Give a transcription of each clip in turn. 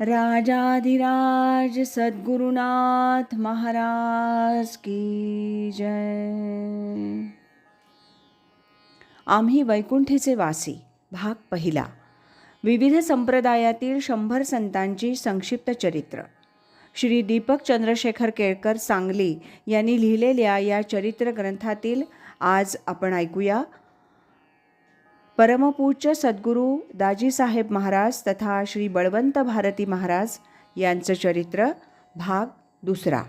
राजाधिराज सद्गुरुनाथ महाराज की जय. आम्ही वैकुंठीचे वासी भाग पहिला. विविध संप्रदायातील शंभर संतांची संक्षिप्त चरित्र. श्री दीपक चंद्रशेखर केळकर सांगली यांनी लिहिलेल्या या चरित्र ग्रंथातील आज आपण ऐकूया. परमपूज्य सद्गुरू दाजीसाहेब महाराज तथा श्री बळवंत भारती महाराज यांचं चरित्र भाग दुसरा.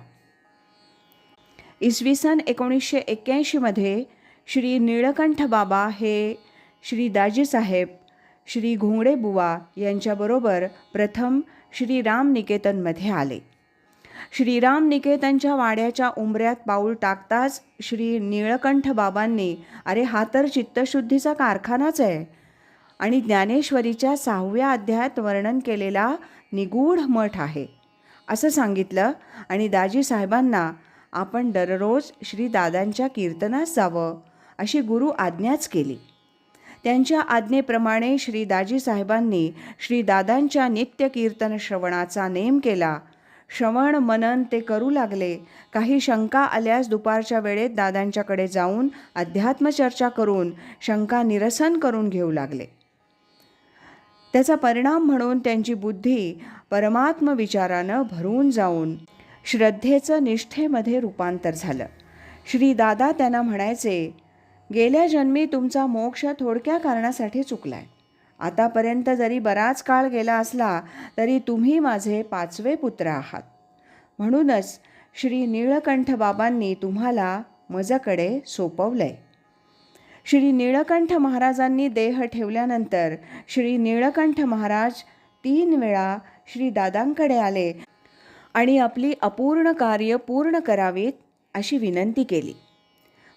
इसवी सन एकोणीसशे एक्क्याऐंशीमध्ये श्री निळकंठ बाबा हे श्री दाजीसाहेब श्री घोंगडे बुवा यांच्याबरोबर प्रथम श्री राम निकेतनमध्ये आले. श्रीराम निकेतनच्या वाड्याच्या उंबऱ्यात पाऊल टाकताच श्री निळकंठ बाबांनी अरे हा तर चित्तशुद्धीचा कारखानाच आहे. आणि ज्ञानेश्वरीच्या सहाव्या अध्यायात वर्णन केलेला निगूढ मठ आहे. असं सांगितलं आणि दाजी साहेबांना आपण दररोज श्री दादांच्या कीर्तनास जावं अशी गुरु आज्ञाच केली. त्यांच्या आज्ञेप्रमाणे श्री दाजी साहेबांनी श्री दादांच्या नित्य कीर्तन श्रवणाचा नेम केला श्रवण मनन ते करू लागले. काही शंका आल्यास दुपारच्या वेळेत दादांच्याकडे जाऊन अध्यात्मचर्चा करून शंका निरसन करून घेऊ लागले. त्याचा परिणाम म्हणून त्यांची बुद्धी परमात्म विचारानं भरून जाऊन श्रद्धेचं निष्ठेमध्ये रूपांतर झालं. श्री दादा त्यांना म्हणायचे गेल्या जन्मी तुमचा मोक्ष थोडक्या कारणासाठी चुकलाय. आतापर्यंत जरी बराच काळ गेला असला तरी तुम्ही माझे पाचवे पुत्र आहात. म्हणूनच श्री नीळकंठ बाबांनी तुम्हाला मजकडे सोपवलंय. श्री नीळकंठ महाराजांनी देह ठेवल्यानंतर श्री नीळकंठ महाराज तीन वेळा श्री दादांकडे आले आणि आपली अपूर्ण कार्य पूर्ण करावीत अशी विनंती केली.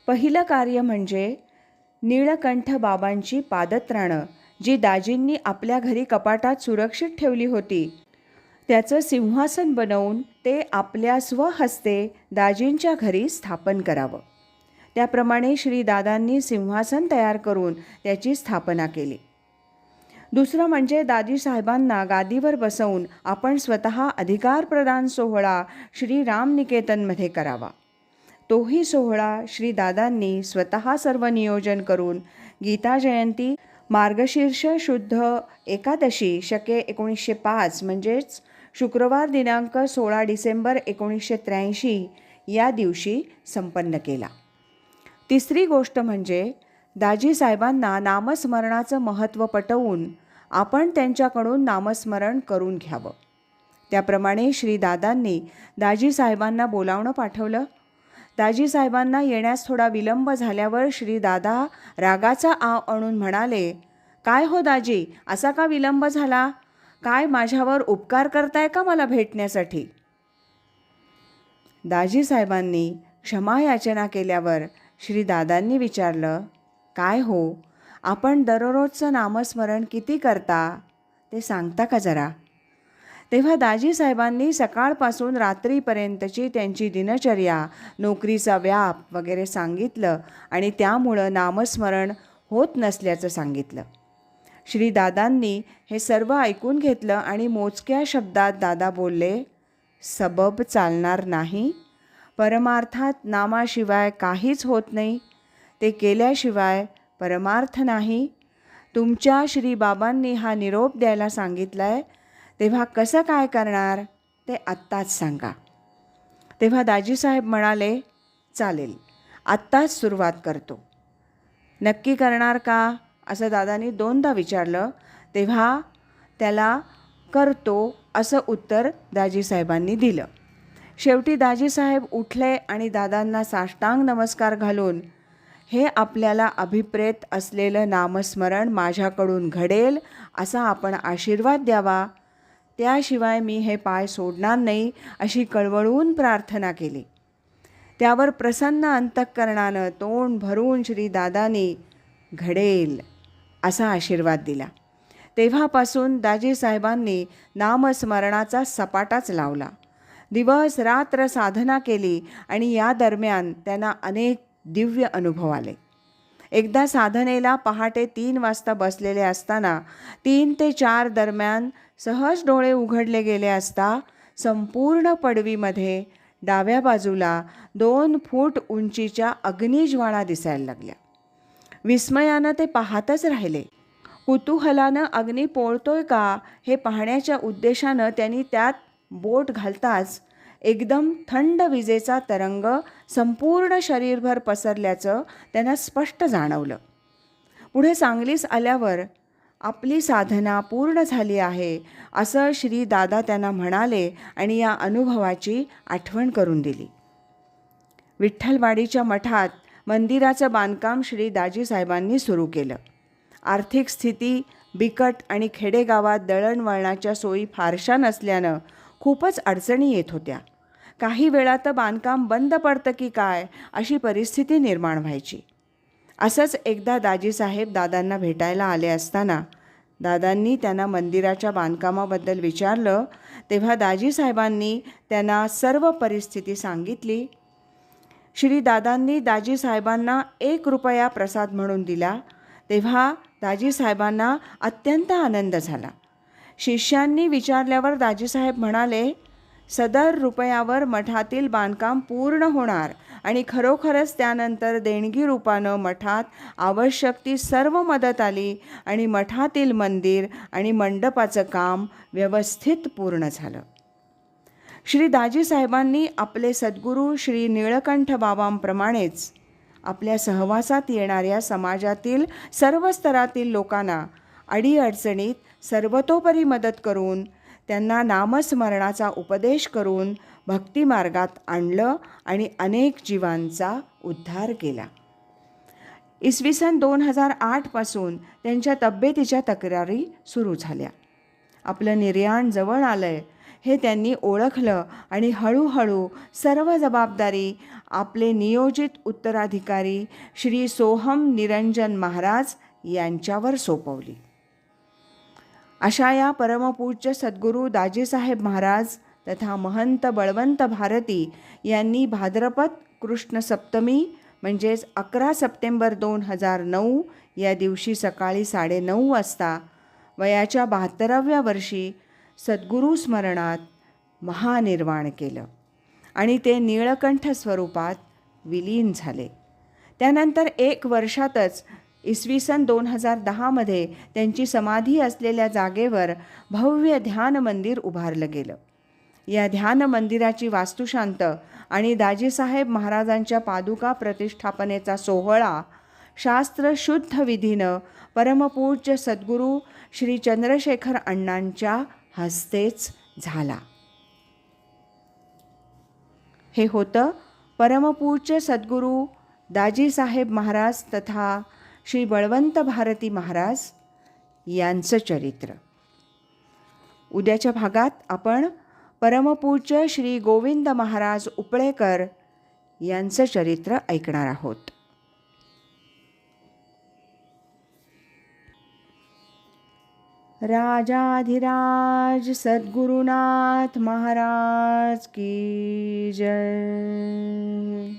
पहिलं कार्य म्हणजे नीळकंठ बाबांची पादत्राणं जी दाजींनी आपल्या घरी कपाटात सुरक्षित ठेवली होती. त्याचं सिंहासन बनवून ते आपल्या स्वहस्ते दाजींच्या घरी स्थापन करावं. त्याप्रमाणे श्री दादांनी सिंहासन तयार करून त्याची स्थापना केली. दुसरं म्हणजे दादीसाहेबांना गादीवर बसवून आपण स्वतः अधिकार प्रदान सोहळा श्री रामनिकेतनमध्ये करावा. तोही सोहळा श्री दादांनी स्वतः सर्व नियोजन करून गीता जयंती मार्गशीर्ष शुद्ध एकादशी शके एकोणीसशे पाच म्हणजेच शुक्रवार दिनांक सोळा डिसेंबर एकोणीसशे त्र्याऐंशी या दिवशी संपन्न केला. तिसरी गोष्ट म्हणजे दाजीसाहेबांना नामस्मरणाचं महत्त्व पटवून आपण त्यांच्याकडून नामस्मरण करून घ्यावं. त्याप्रमाणे श्री दादांनी बोलावणं पाठवलं. दाजी साहेबांना येण्यास थोडा विलंब झाल्यावर श्री दादा रागाचा आव आणून म्हणाले काय हो दाजी असा का विलंब झाला? काय माझ्यावर उपकार करताय का मला भेटण्यासाठी? दाजी साहेबांनी क्षमायाचना केल्यावर श्री दादांनी विचारलं काय हो आपण दररोजचं नामस्मरण किती करता? ते सांगता का जरा? तेव्हा दाजी साहेबांनी सकाळपासून रात्रीपर्यंतची त्यांची दिनचर्या नोकरीचा व्याप वगैरे सांगितलं आणि त्यामुळं नामस्मरण होत नसल्याचं सांगितलं. श्री दादांनी हे सर्व ऐकून घेतलं आणि मोजक्या शब्दात दादा बोलले सबब चालणार नाही. परमार्थात नामाशिवाय काहीच होत नाही. ते केल्याशिवाय परमार्थ नाही. तुमच्या श्री बाबांनी हा निरोप द्यायला सांगितला आहे तेव्हा कसं काय करणार? ते आत्ताच सांगा. तेव्हा दाजीसाहेब म्हणाले चालेल आत्ताच सुरुवात करतो. नक्की करणार का? असं दादानी दोनदा विचारलं. तेव्हा त्याला करतो असं उत्तर दाजीसाहेबांनी दिलं. शेवटी दाजीसाहेब उठले आणि दादांना साष्टांग नमस्कार घालून हे आपल्याला अभिप्रेत असलेलं नामस्मरण माझ्याकडून घडेल असा आपण आशीर्वाद द्यावा. त्याशिवाय मी हे पाय सोडणार नाही अशी कळवळून प्रार्थना केली. त्यावर प्रसन्न अंतःकरणानं तोंड भरून श्री दादानी घडेल असा आशीर्वाद दिला. तेव्हापासून दाजीसाहेबांनी नामस्मरणाचा सपाटाच लावला. दिवस रात्र साधना केली आणि या दरम्यान त्यांना अनेक दिव्य अनुभव आले. एकदा साधनेला पहाटे तीन वाजता बसलेले असताना तीन ते चार दरम्यान सहज डोळे उघडले गेले असता संपूर्ण पडवीमध्ये डाव्या बाजूला दोन फूट उंचीच्या अग्निज्वाळा दिसायला लागल्या. विस्मयानं ते पाहतच राहिले. कुतूहलानं अग्नी पोळतोय का हे पाहण्याच्या उद्देशानं त्यांनी त्यात बोट घालताच एकदम थंड विजेचा तरंग संपूर्ण शरीरभर पसरल्याचं त्यांना स्पष्ट जाणवलं. पुढे सांगलीस आल्यावर आपली साधना पूर्ण झाली आहे असं श्री दादा त्यांना म्हणाले आणि या अनुभवाची आठवण करून दिली. विठ्ठलवाडीच्या मठात मंदिराचं बांधकाम श्री दाजी साहेबांनी सुरू केलं. आर्थिक स्थिती बिकट आणि खेडेगावात दळणवळणाच्या सोयी फारशा नसल्यानं खूपच अडचणी येत होत्या. काही वेळा तर बांधकाम बंद पडतं की काय अशी परिस्थिती निर्माण व्हायची. असंच एकदा दाजीसाहेब दादांना भेटायला आले असताना दादांनी त्यांना मंदिराच्या बांधकामाबद्दल विचारलं तेव्हा दाजीसाहेबांनी त्यांना सर्व परिस्थिती सांगितली. श्री दादांनी दाजीसाहेबांना एक रुपया प्रसाद म्हणून दिला तेव्हा दाजीसाहेबांना अत्यंत आनंद झाला. शिष्यांनी विचारल्यावर दाजीसाहेब म्हणाले सदर रुपयावर मठातील बांधकाम पूर्ण होणार आणि खरोखरच त्यानंतर देणगी रूपानं मठात आवश्यक ती सर्व मदत आली आणि मठातील मंदिर आणि मंडपाचं काम व्यवस्थित पूर्ण झालं. श्री दाजीसाहेबांनी आपले सद्गुरू श्री निळकंठ बाबांप्रमाणेच आपल्या सहवासात येणाऱ्या समाजातील सर्व स्तरातील लोकांना अडीअडचणीत सर्वतोपरी मदत करून त्यांना नामस्मरणाचा उपदेश करून भक्तिमार्गात आणलं आणि अनेक जीवांचा उद्धार केला. इसवी सन दोन हजार आठपासून त्यांच्या तब्येतीच्या तक्रारी सुरू झाल्या. आपलं निर्याण जवळ आलंय हे त्यांनी ओळखलं आणि हळूहळू सर्व जबाबदारी आपले नियोजित उत्तराधिकारी श्री सोहम निरंजन महाराज यांच्यावर सोपवली. अशा या परमपूज्य सद्गुरू दाजीसाहेब महाराज तथा महंत बळवंत भारती यांनी भाद्रपद कृष्ण सप्तमी म्हणजेच अकरा सप्टेंबर दोन हजार नऊ या दिवशी सकाळी साडेनऊ वाजता वयाच्या बहात्तराव्या वर्षी सद्गुरू स्मरणात महानिर्वाण केलं आणि ते निळकंठ स्वरूपात विलीन झाले. त्यानंतर एक वर्षातच इसवी सन दोन हजार दहामध्ये त्यांची समाधी असलेल्या जागेवर भव्य ध्यान मंदिर उभारलं गेलं. या ध्यान मंदिराची वास्तुशांत आणि दाजीसाहेब महाराजांच्या पादुका प्रतिष्ठापनेचा सोहळा शास्त्रशुद्ध विधीनं परमपूज्य सद्गुरू श्री चंद्रशेखर अण्णांच्या हस्तेच झाला. हे होतं परमपूज्य सद्गुरू दाजीसाहेब महाराज तथा श्री बळवंत भारती महाराज यांचं चरित्र. उद्याच्या भागात आपण परमपूज्य श्री गोविंद महाराज उपळेकर यांचं चरित्र ऐकणार आहोत. राजाधिराज सद्गुरुनाथ महाराज की जय.